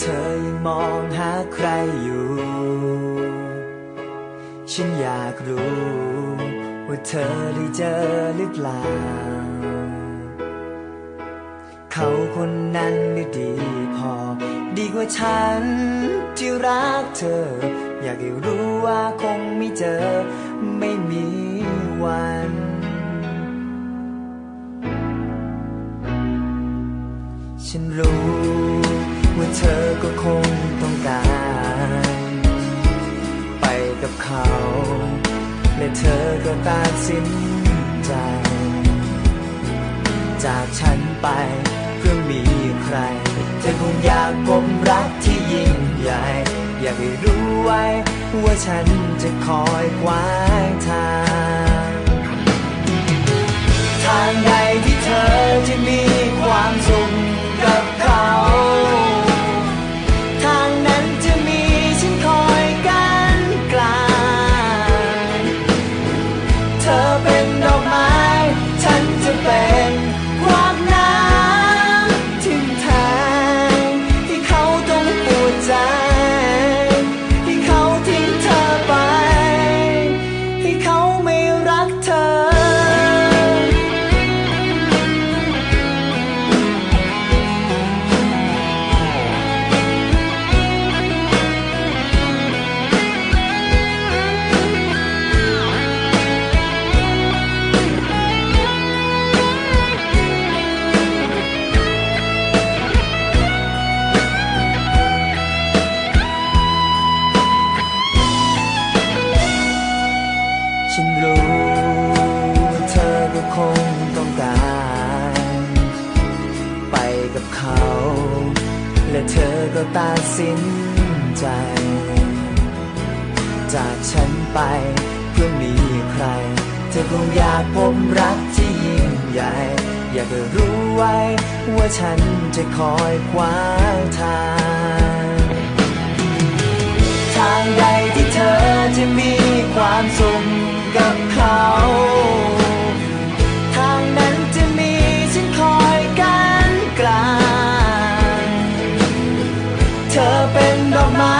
เธอยังมองหาใครอยู่ ฉันอยากรู้ ว่าเธอได้เจอหรือเปล่า เขาคนนั้นได้ดีพอ ดีกว่าฉันที่รักเธอ อยากให้รู้ว่าคงไม่เจอ ไม่มีวันฉันรู้ ว่าเธอก็คงต้องการ ไปกับเขา และเธอก็ตัดสินใจ จากฉันไปเพื่อมีใคร เธอคงอยากพบรักที่ยิ่งใหญ่ อยากให้รู้ไว้ ว่าฉันจะคอยขวางทาง ทางใดที่เธอจะมีความสุข และเธอก็ตัดสินใจ จากฉันไปเพื่อมีใคร เธอคงอยากพบรักที่ยิ่งใหญ่ อยากจะรู้ไว้ว่าฉันจะคอยควางทาง กันก